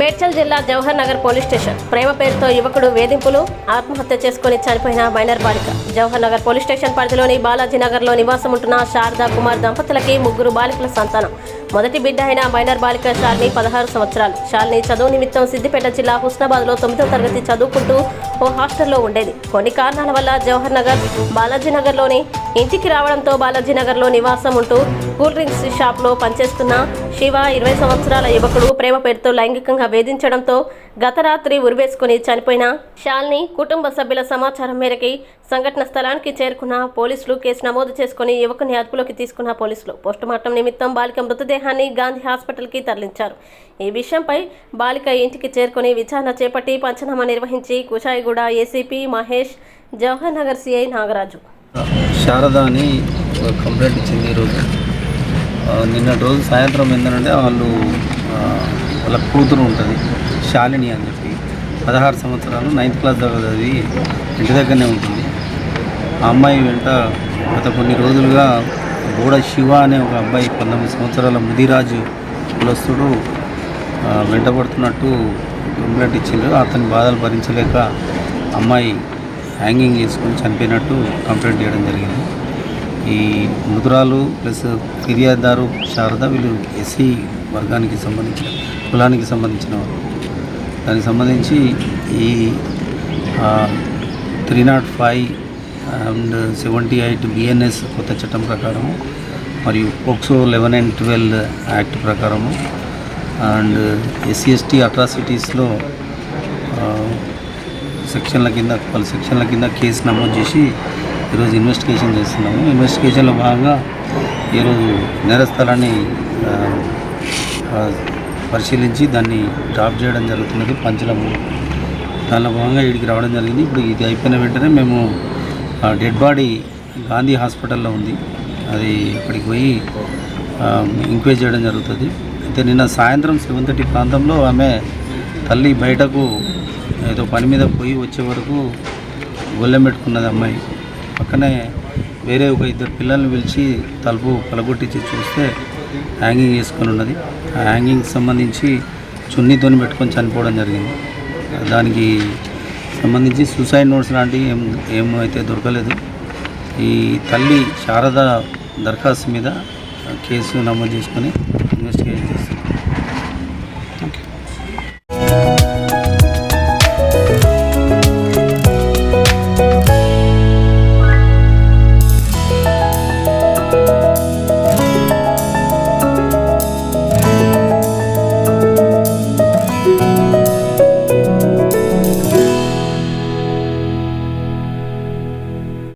మేడ్చల్ జిల్లా Jawahar Nagar police station. ప్రేమ పేరుతో యువకుడు వేధింపులు ఆత్మహత్య చేసుకుని చనిపోయిన మైనర్ బాలిక. జవహర్ నగర్ పోలీస్ స్టేషన్ పరిధిలోని బాలాజీ నగర్లో నివాసం ఉంటున్న శారదా కుమార్ దంపతులకి ముగ్గురు బాలికల సంతానం. మొదటి బిడ్డ అయిన మైనర్ బాలిక శాలిని పదహారు సంవత్సరాలు. శాలిని చదువు నిమిత్తం సిద్దిపేట జిల్లా హుస్నాబాద్లో తొమ్మిదో తరగతి చదువుకుంటూ ఓ హాస్టల్లో ఉండేది. కొన్ని కారణాల వల్ల జవహర్ నగర్ బాలాజీనగర్లోని ఇంటికి రావడంతో బాలాజీనగర్లో నివాసం ఉంటూ కూల్ డ్రింక్స్ షాప్లో పనిచేస్తున్న శివ ఇరవై సంవత్సరాల యువకుడు ప్రేమ పేరుతో లైంగికంగా వేధించడంతో గత రాత్రి ఉరివేసుకుని చనిపోయిన షాల్ని కుటుంబ సభ్యుల సమాచారం మేరకి సంఘటన స్థలానికి చేరుకున్న పోలీసులు కేసు నమోదు చేసుకుని యువకుని అదుపులోకి తీసుకున్న పోలీసులు. పోస్టుమార్టం నిమిత్తం బాలిక మృతదేహాన్ని గాంధీ హాస్పిటల్కి తరలించారు. ఈ విషయంపై బాలిక ఇంటికి చేరుకుని విచారణ చేపట్టి పంచనామా నిర్వహించి కుషాయిగూడ ఏసీపీ మహేష్ జవహర్ నగర్ సిఐ నాగరాజు. శారద అని కంప్లైంట్ ఇచ్చింది ఈరోజు నిన్నటి రోజు సాయంత్రం ఏంటంటే వాళ్ళు వాళ్ళ కూతురు ఉంటుంది. శాలిని అని చెప్పి పదహారు సంవత్సరాలు నైన్త్ క్లాస్ దాకా చదివి ఇంటి దగ్గరనే ఉంటుంది. ఆ అమ్మాయి వెంట గత కొన్ని రోజులుగా గూడ శివ అనే ఒక అబ్బాయి పంతొమ్మిది సంవత్సరాల ముదిరాజు కులస్తుడు వెంటబడుతున్నట్టు కంప్లైంట్ ఇచ్చిండ్రు అతని బాధలు భరించలేక అమ్మాయి హ్యాంగింగ్ చేసుకొని చనిపోయినట్టు కంప్లైంట్ చేయడం జరిగింది. ఈ మృతురాలు ప్లస్ ఫిర్యాదుదారు శారద వీళ్ళు ఎస్సీ వర్గానికి సంబంధించిన కులానికి సంబంధించిన వారు దానికి సంబంధించి ఈ three not five and seventy eight BNS కొత్త చట్టం ప్రకారము మరియు POCSO eleven and twelve act ప్రకారము అండ్ ఎస్సీ ఎస్టీ అట్రాసిటీస్లో సెక్షన్ల కింద పలు సెక్షన్ల కింద కేసు నమోదు చేసి ఈరోజు ఇన్వెస్టిగేషన్ చేస్తున్నాము. ఇన్వెస్టిగేషన్లో భాగంగా ఈరోజు నేరస్థలాన్ని పరిశీలించి దాన్ని డ్రాప్ చేయడం జరుగుతున్నది. పంచలము దానిలో భాగంగా ఇక్కడికి రావడం జరిగింది. ఇప్పుడు ఇది అయిపోయిన వెంటనే మేము డెడ్ బాడీ గాంధీ హాస్పిటల్లో ఉంది. అది ఇక్కడికి పోయి ఎంక్వైరీ చేయడం జరుగుతుంది. అయితే నిన్న సాయంత్రం సెవెన్ థర్టీ ప్రాంతంలో ఆమె తల్లి బయటకు ఏదో పని మీద పోయి వచ్చే వరకు గొల్లెం పెట్టుకున్నది అమ్మాయి. పక్కనే వేరే ఒక ఇద్దరు పిల్లల్ని పిలిచి తలుపు పలగొట్టించి చూస్తే హ్యాంగింగ్ చేసుకొని ఉన్నది. ఆ హ్యాంగింగ్కి సంబంధించి చున్నీతోని పెట్టుకొని చనిపోవడం జరిగింది. దానికి సంబంధించి సూసైడ్ నోట్స్ లాంటివి ఏం ఏమైతే దొరకలేదు. ఈ తల్లి శారద దరఖాస్తు మీద కేసు నమోదు చేసుకొని